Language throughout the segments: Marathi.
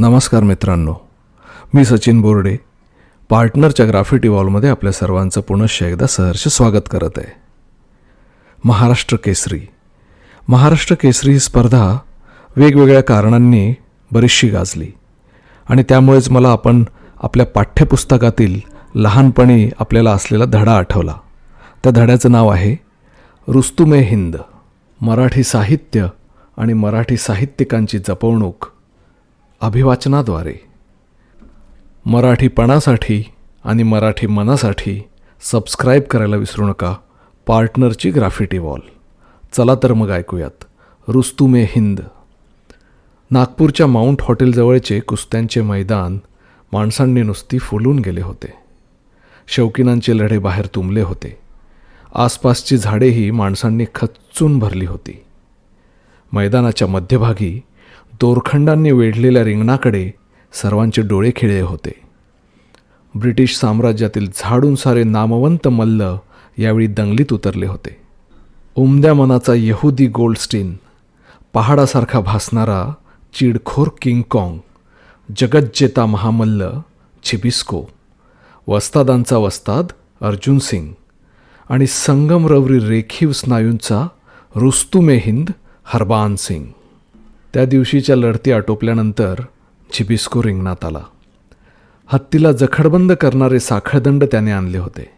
नमस्कार मित्रांनो मी सचिन बोर्डे पार्टनरच्या ग्राफिटी वॉलमध्ये आपल्या सर्वांचं पुनश्च एकदा सहर्ष स्वागत करत आहे. महाराष्ट्र केसरी. महाराष्ट्र केसरी ही स्पर्धा वेगवेगळ्या कारणांनी बरीचशी गाजली आणि त्यामुळेच मला आपण आपल्या पाठ्यपुस्तकातील लहानपणी आपल्याला असलेला धडा आठवला. त्या धड्याचं नाव आहे रुस्तुमे हिंद. मराठी साहित्य आणि मराठी साहित्यिकांची जपवणूक अभिवाचनाद्वारे. मराठीपणासाठी आणि मराठी मनासाठी सबस्क्राईब करायला विसरू नका. पार्टनरची ग्राफिटी वॉल. चला तर मग ऐकूयात. रुस्तुमे हिंद. नागपूरच्या माउंट हॉटेलजवळचे कुस्त्यांचे मैदान माणसांनी नुसती फुलून गेले होते. शौकीनांचे लढे बाहेर तुंबले होते. आसपासची झाडेही माणसांनी खच्चून भरली होती. मैदानाच्या मध्यभागी दोरखंडांनी वेढलेल्या रिंगणाकडे सर्वांचे डोळे खिळे होते. ब्रिटिश साम्राज्यातील झाडून सारे नामवंत मल्ल यावेळी दंगलीत उतरले होते. उमद्या मनाचा यहुदी गोल्डस्टीन पहाडासारखा भासणारा चिडखोर किंगकाँग जगज्जेता महामल्ल छिबिस्को वस्तादांचा वस्ताद अर्जुन सिंग आणि संगमरवरी रेखीव स्नायूंचा रुस्तुमे हिंद हरबान सिंग. त्या दिवशीच्या लढती आटोपल्यानंतर झिबिस्को रिंगणात आला. हत्तीला जखडबंद करणारे साखळदंड त्याने आणले होते.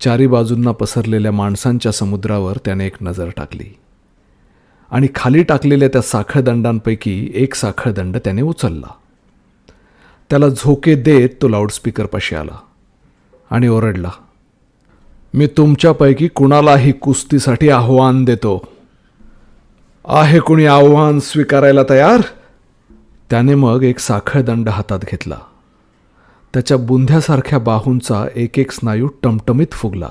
चारी बाजूंना पसरलेल्या माणसांच्या समुद्रावर त्याने एक नजर टाकली. आणि खाली टाकलेल्या त्या साखळदंडांपैकी एक साखळदंड त्याने उचलला. त्याला झोके देत तो लाऊडस्पीकरपाशी आला आणि ओरडला मी तुमच्यापैकी कुणालाही कुस्तीसाठी आव्हान देतो. आहे कुणी आव्हान स्वीकारायला तयार? त्याने मग एक साखळदंड हातात घेतला. त्याच्या बुंध्यासारख्या बाहूंचा एक एक स्नायू टमटमीत फुगला.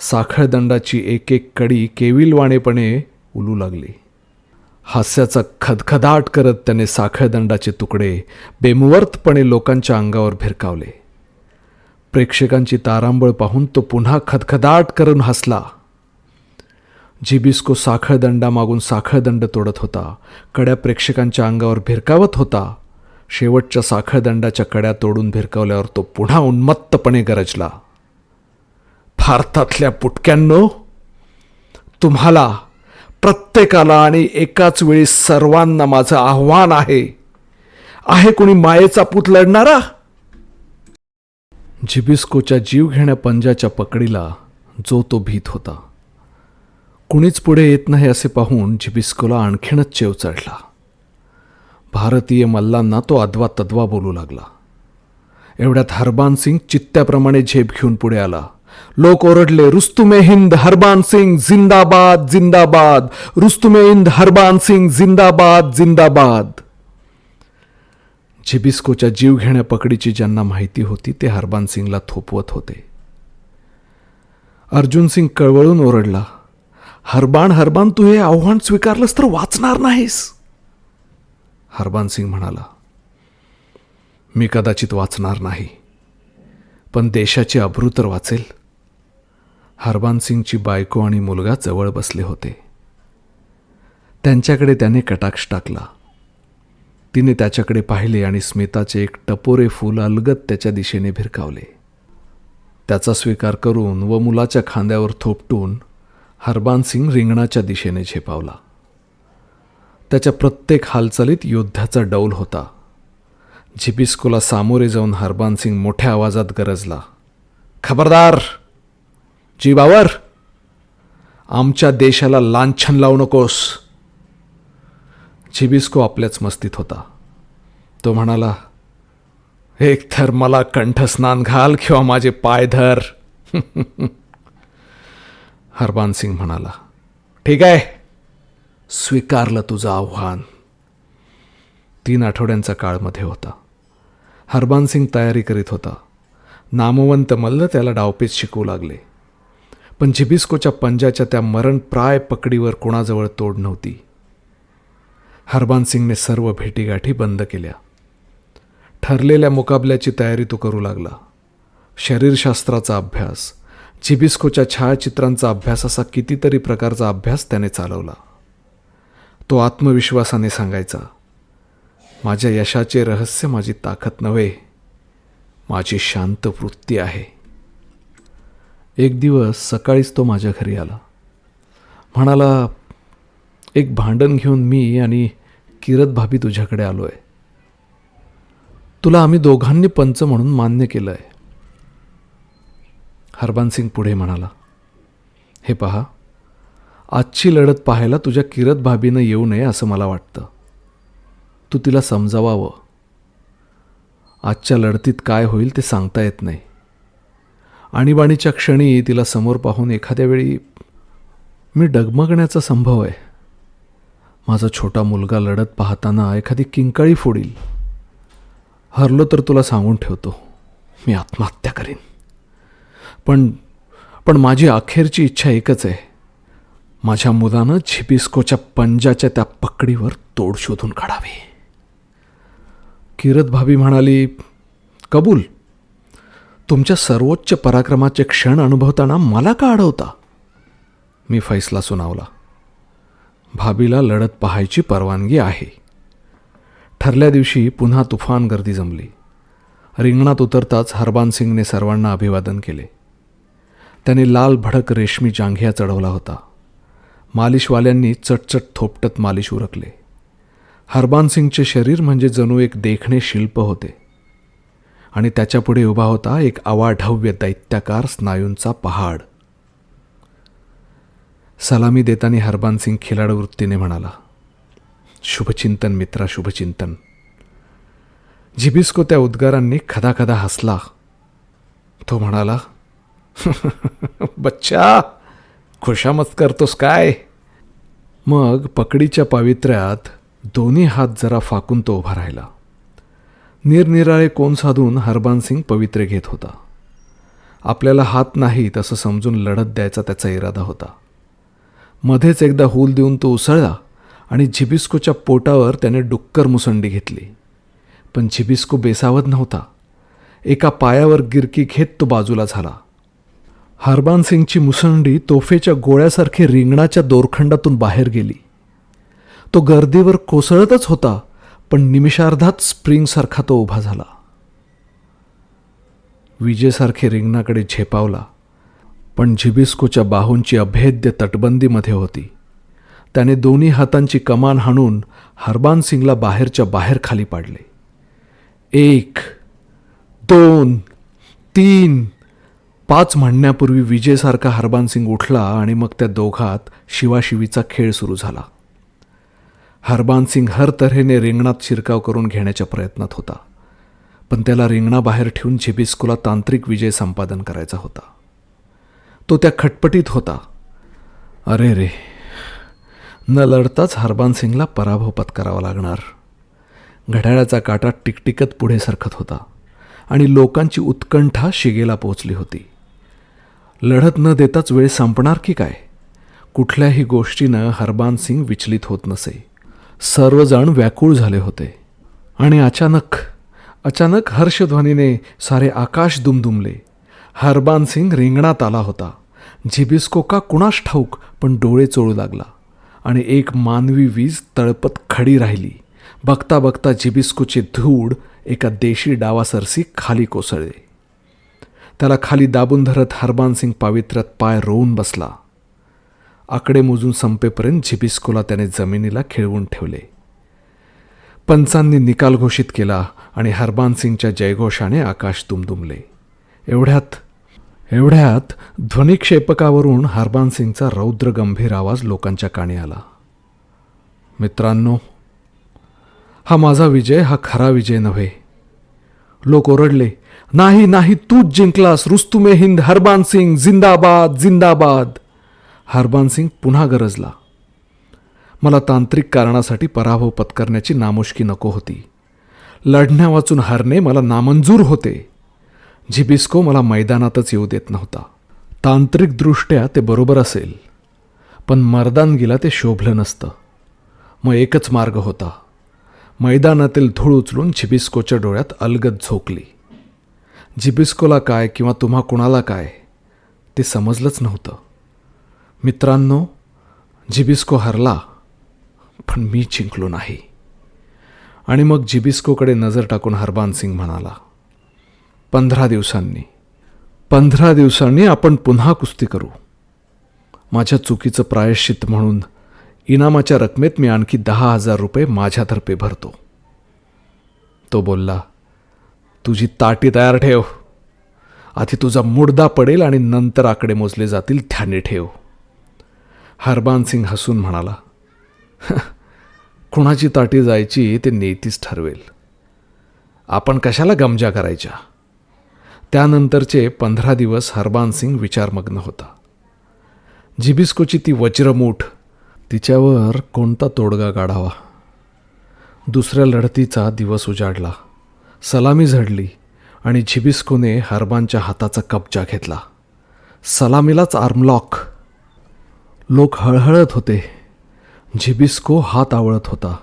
साखळदंडाची एक एक कडी केविलवाणेपणे उलू लागली. हास्याचा खदखदाट करत त्याने साखळदंडाचे तुकडे बेमुवर्तपणे लोकांच्या अंगावर भिरकावले. प्रेक्षकांची तारांबळ पाहून तो पुन्हा खदखदाट करून हसला. जिबिस्को साखळदंडा मागून साखळदंड तोडत होता. कड्या प्रेक्षकांच्या अंगावर भिरकावत होता. शेवटच्या साखळदंडाच्या कड्या तोडून भिरकावल्यावर तो पुन्हा उन्मत्तपणे गरजला. भारतातल्या पुटक्यांनो तुम्हाला प्रत्येकाला आणि एकाच वेळी सर्वांना माझं आव्हान आहे. आहे कुणी मायेचा पूत लढणारा? जिबिस्कोच्या जीवघेण्या पंजाच्या पकडीला जो तो भीत होता. कुणीच पुढे येत नाही असे पाहून झिबिस्कोला आणखीनच चेव चढला. भारतीय मल्लांना तो अद्वा तद्वा बोलू लागला. एवढ्यात हरबान सिंग चित्त्याप्रमाणे झेप घेऊन पुढे आला. लोक ओरडले रुस्तुमे हिंद हरबान सिंग जिंदाबाद जिंदाबाद. रुस्तुमे हिंद हरबान सिंग जिंदाबाद जिंदाबाद. झिबिस्कोच्या जीव घेण्या पकडीची ज्यांना माहिती होती ते हरबान सिंगला थोपवत होते. अर्जुन सिंग कळवळून ओरडला हरबान हरबान तू हे आव्हान स्वीकारलंस तर वाचणार नाहीस. हरबान सिंग म्हणाला मी कदाचित वाचणार नाही पण देशाची अब्रू तर वाचेल. हरबान सिंगची बायको आणि मुलगा जवळ बसले होते. त्यांच्याकडे त्याने कटाक्ष टाकला. तिने त्याच्याकडे पाहिले आणि स्मिताचे एक टपोरे फूल अलगत त्याच्या दिशेने भिरकावले. त्याचा स्वीकार करून व मुलाच्या खांद्यावर थोपटून हरबान सिंग रिंगणाच्या दिशेने झेपावला. त्याच्या प्रत्येक हालचालीत योद्ध्याचा डौल होता. झिपिस्कोला सामोरे जाऊन हरबान सिंग मोठ्या आवाजात गरजला. खबरदार! जीवावर आमच्या देशाला लांछन लावू नकोस! झिबिस्को आपल्याच मस्तीत होता. तो म्हणाला एकतर मला कंठस्नान घाल किंवा माझे पाय धर. हरबान सिंग म्हणाला ठीक आहे स्वीकारलं तुझं आव्हान. तीन आठवड्यांचा काळमध्ये होता. हरबान सिंग तयारी करीत होता. नामवंत मल्ल त्याला डावपेच शिकवू लागले. पण झिबिस्कोच्या पंजाच्या त्या मरणप्राय पकडीवर कोणाजवळ तोड नव्हती. हरबान सिंगने सर्व भेटीगाठी बंद केल्या. ठरलेल्या मुकाबल्याची तयारी तो करू लागला. शरीरशास्त्राचा अभ्यास झिबिस्कोच्या छायाचित्रांचा अभ्यास असा कितीतरी प्रकारचा अभ्यास त्याने चालवला. तो आत्मविश्वासाने सांगायचा माझ्या यशाचे रहस्य माझी ताकद नव्हे माझी शांत वृत्ती आहे. एक दिवस सकाळीच तो माझ्या घरी आला. म्हणाला एक भांडण घेऊन मी आणि किरत भाभी तुझ्याकडे आलो आहे तुला आम्ही दोघांनी पंच म्हणून मान्य केलं आहे हरबानसिंग पुढे म्हणाला हे पहा आजची लढत पाहायला तुझ्या किरत भाभीनं येऊ नये असं मला वाटतं. तू तिला समजावावं. आजच्या लढतीत काय होईल ते सांगता येत नाही. आणीबाणीच्या क्षणी तिला समोर पाहून एखाद्या वेळी मी डगमगण्याचा संभव आहे. माझा छोटा मुलगा लढत पाहताना एखादी किंकाळी फोडील. हरलो तर तुला सांगून ठेवतो. मी आत्महत्या करीन. पण पण माझी अखेरची इच्छा एकच आहे. माझ्या मुलानं झिपिस्कोच्या पंजाच्या त्या पकडीवर तोड शोधून काढावी. किरत भाभी म्हणाली कबूल तुमच्या सर्वोच्च पराक्रमाचे क्षण अनुभवताना मला का अडवता? मी फैसला सुनावला. भाभीला लढत पाहायची परवानगी आहे. ठरल्या दिवशी पुन्हा तुफान गर्दी जमली. रिंगणात उतरताच हरबान सिंगने सर्वांना अभिवादन केले. त्याने लाल भडक रेशमी जांघिया चढवला होता. मालिशवाल्यांनी चटचट थोपटत मालिश उरकले. हरबान सिंगचे शरीर म्हणजे जणू एक देखणे शिल्प होते. आणि त्याच्यापुढे उभा होता एक अवाढव्य दैत्याकार स्नायूंचा पहाड. सलामी देताना हरबान सिंग खिलाड वृत्तीने म्हणाला शुभचिंतन मित्रा शुभचिंतन. झिबिस्को त्या उद्गारांनी खदा खदा हसला. तो म्हणाला बच्चा खुशामत करतोस काय? मग पकडीच्या पावित्र्यात दोन्ही हात जरा फाकून तो उभा राहिला. निरनिराळे कोण साधून हरबान सिंग पवित्रे घेत होता. आपल्याला हात नाही तसं समजून लढत द्यायचा त्याचा इरादा होता. मध्येच एकदा हूल देऊन तो उसळला आणि झिबिस्कोच्या पोटावर त्याने डुक्कर मुसंडी घेतली. पण झिबिस्को बेसावत नव्हता. एका पायावर गिरकी घेत तो बाजूला झाला. हरबान सिंगची मुसंडी तोफेच्या गोळ्यासारखी रिंगणाच्या दोरखंडातून बाहेर गेली. तो गर्दीवर कोसळतच होता पण निमिषार्धात स्प्रिंगसारखा तो उभा झाला. विजेसारखे रिंगणाकडे झेपावला पण झिबिस्कोच्या बाहूंची अभेद्य तटबंदीमध्ये होती. त्याने दोन्ही हातांची कमान हाणून हरबान सिंगला बाहेरच्या बाहेर खाली पाडले. एक दोन तीन पाच म्हणण्यापूर्वी विजेसारखा हरबान सिंग उठला आणि मग त्या दोघात शिवाशिवीचा खेळ सुरू झाला. हरबान सिंग हर तऱ्हेने रिंगणात शिरकाव करून घेण्याच्या प्रयत्नात होता. पण त्याला रिंगणाबाहेर ठेवून झेबिस्कूला तांत्रिक विजय संपादन करायचा होता. तो त्या खटपटीत होता. अरे रे न लढताच हरबान सिंगला पराभव पत्करावा लागणार. घड्याळाचा काटा टिकटिकत पुढे सरकत होता आणि लोकांची उत्कंठा शिगेला पोचली होती. लढत न देताच वेळ संपणार की काय? कुठल्याही गोष्टीनं हरबान सिंग विचलित होत नसे. सर्वजण व्याकुळ झाले होते. आणि अचानक अचानक हर्षध्वनीने सारे आकाश दुमदुमले. हरबान सिंग रिंगणात आला होता. झिबिस्को का कुणास ठाऊक पण डोळे चोळू लागला. आणि एक मानवी वीज तळपत खडी राहिली. बघता बघता झिबिस्कोचे धूळ एका देशी डावासरसी खाली कोसळले. त्याला खाली दाबून धरत हरबान सिंग पावित्र्यात पाय रोवून बसला. आकडे मोजून संपेपर्यंत झिबिस्कोला त्याने जमिनीला खिळवून ठेवले. पंचांनी निकाल घोषित केला आणि हरबान सिंगच्या जयघोषाने आकाश दुमदुमले. एवढ्यात एवढ्यात ध्वनिक्षेपकावरून हरबान सिंगचा रौद्र गंभीर आवाज लोकांच्या काणी आला. मित्रांनो हा माझा विजय हा खरा विजय नव्हे. लोक ओरडले नाही नाही तूच जिंकलास. रुस्तुमे हिंद हरबान सिंग जिंदाबाद जिंदाबाद. हरबान सिंग पुन्हा गरजला. मला तांत्रिक कारणासाठी पराभव पत्करण्याची नामुष्की नको होती. लढण्या वाचून हरणे मला नामंजूर होते. झिबिस्को मला मैदानातच येऊ देत नव्हता. तांत्रिकदृष्ट्या ते बरोबर असेल. पण मर्दानगीला ते शोभलं नसतं. मग एकच मार्ग होता. मैदानातील धूळ उचलून झिबिस्कोच्या डोळ्यात अलगद झोकली. जिबिस्कोला काय किंवा तुम्हा कुणाला काय ते समजलंच नव्हतं. मित्रांनो जिबिस्को हरला पण मी जिंकलो नाही. आणि मग जिबिस्कोकडे नजर टाकून हरबान सिंग म्हणाला पंधरा दिवसांनी पंधरा दिवसांनी आपण पुन्हा कुस्ती करू. माझ्या चुकीचं प्रायश्चित म्हणून इनामाच्या रकमेत मी आणखी दहा हजार रुपये माझ्यातर्फे भरतो. तो बोलला तुझी ताटी तयार ठेव. आधी तुझा मुडदा पडेल आणि नंतर आकडे मोजले जातील ध्यानी ठेव. हरबान सिंग हसून म्हणाला कुणाची ताटी जायची ते नेतीच ठरवेल. आपण कशाला गमजा करायच्या? त्यानंतरचे पंधरा दिवस हरबान सिंग विचारमग्न होता. जिबिस्कोची ती वज्रमूठ तिच्यावर कोणता तोडगा काढावा? दुसऱ्या लढतीचा दिवस उजाडला. सलामी झडली आणि झिबिस्कोने हरबानच्या हाताचा कब्जा घेतला. सलामीलाच आर्मलॉक. लोक हळहळत होते. झिबिस्को हात आवळत होता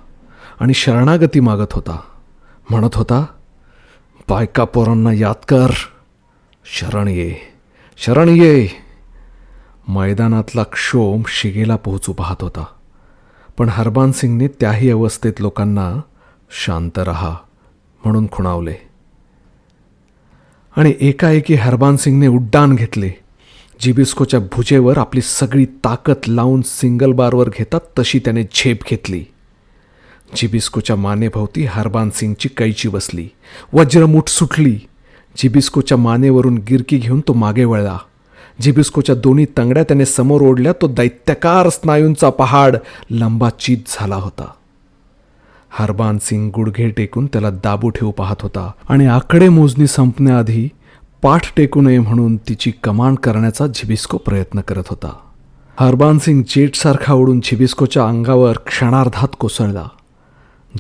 आणि शरणागती मागत होता. म्हणत होता बायका पोरांना याद कर. शरण ये. शरण ये. मैदानातला क्षोम शिगेला पोहोचू पाहत होता. पण हरबान सिंगने त्याही अवस्थेत लोकांना शांत रहा. म्हणून खुणावले. आणि एकाएकी हरबान सिंगने उड्डाण घेतले. जिबिस्कोच्या भुजेवर आपली सगळी ताकद लावून सिंगल बारवर घेतात तशी त्याने झेप घेतली. जिबिस्कोच्या मानेभोवती हरबान सिंगची कैची बसली. वज्रमूठ सुटली. जिबिस्कोच्या मानेवरून गिरकी घेऊन तो मागे वळला. जिबिस्कोच्या दोन्ही तंगड्या त्याने समोर ओढल्या तो दैत्यकार स्नायूंचा पहाड लंबाचीत झाला होता. हरबान सिंग गुडघे टेकून त्याला दाबू ठेवू पाहत होता आणि आकडे मोजणी संपण्याआधी पाठ टेकू नये म्हणून तिची कमांड करण्याचा झिबिस्को प्रयत्न करत होता. हरबान सिंग जेटसारखा उडून झिबिस्कोच्या अंगावर क्षणार्धात कोसळला.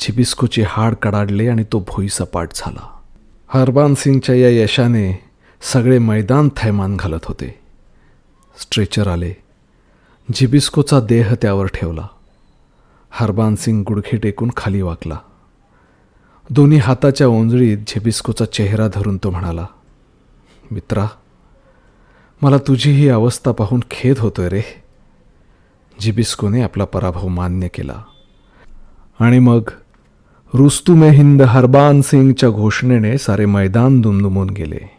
झिबिस्कोचे हाड कडाडले आणि तो भुईसपाट झाला. हरबान सिंगच्या या यशाने सगळे मैदान थैमान घालत होते. स्ट्रेचर आले. झिबिस्कोचा देह त्यावर ठेवला. हरबान सिंग गुडघे टेकून खाली वाकला. दोन्ही हाताच्या ओंजळीत झेबिस्कोचा चेहरा धरून तो म्हणाला मित्रा मला तुझी ही अवस्था पाहून खेद होतोय रे. जिबिस्कोने आपला पराभव मान्य केला. आणि मग रुस्तुमे हिंद हरबान सिंगच्या घोषणेने सारे मैदान दुमदुमून गेले.